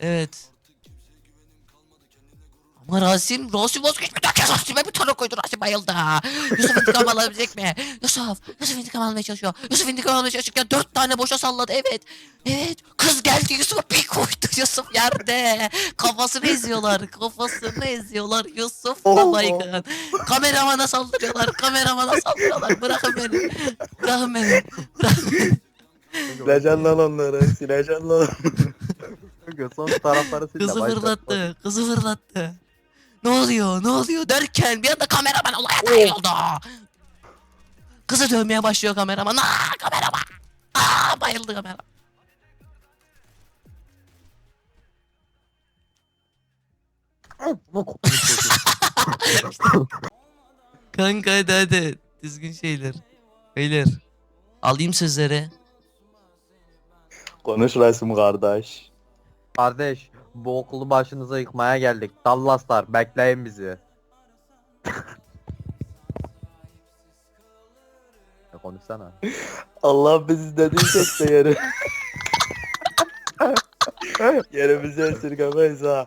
Evet. Ama Rasim, Rasim vazgeçmedi. Herkes Rasim'e bir tane koydu. Rasim bayıldı. Yusuf intikam alabilecek mi? Yusuf, Yusuf intikam almaya çalışıyor. Yusuf intikam almaya çalışırken dört tane boşa salladı. Evet, evet. Kız geldi Yusuf'a bir koydu. Yusuf yerde. Kafasını eziyorlar. Kafasını eziyorlar. Yusuf da baygın. Kameramana saldırıyorlar. Kameramana saldırıyorlar. Bırakın beni. Bırakın beni. Bırakın beni. Sileceksin lan onları. Sileceksin lan. Kanka son tarafları sil de Kızı fırlattı. Kızı fırlattı. Ne oluyor? Ne oluyor derken bir anda kameraman olaya dahil oldu. Kızı dövmeye başlıyor kameraman. Aa kameraman. Aa bayıldı kamera. Kanka hadi hadi. Düzgün şeyler. Beyler. Alayım sözleri. Konuş Rasim kardeş. Kardeş bu okulu başınıza yıkmaya geldik. Dallaslar bekleyin bizi. Ya konuşsana. Allah bizi dediysek de yeri. Yerimizi esirgemeyiz ha.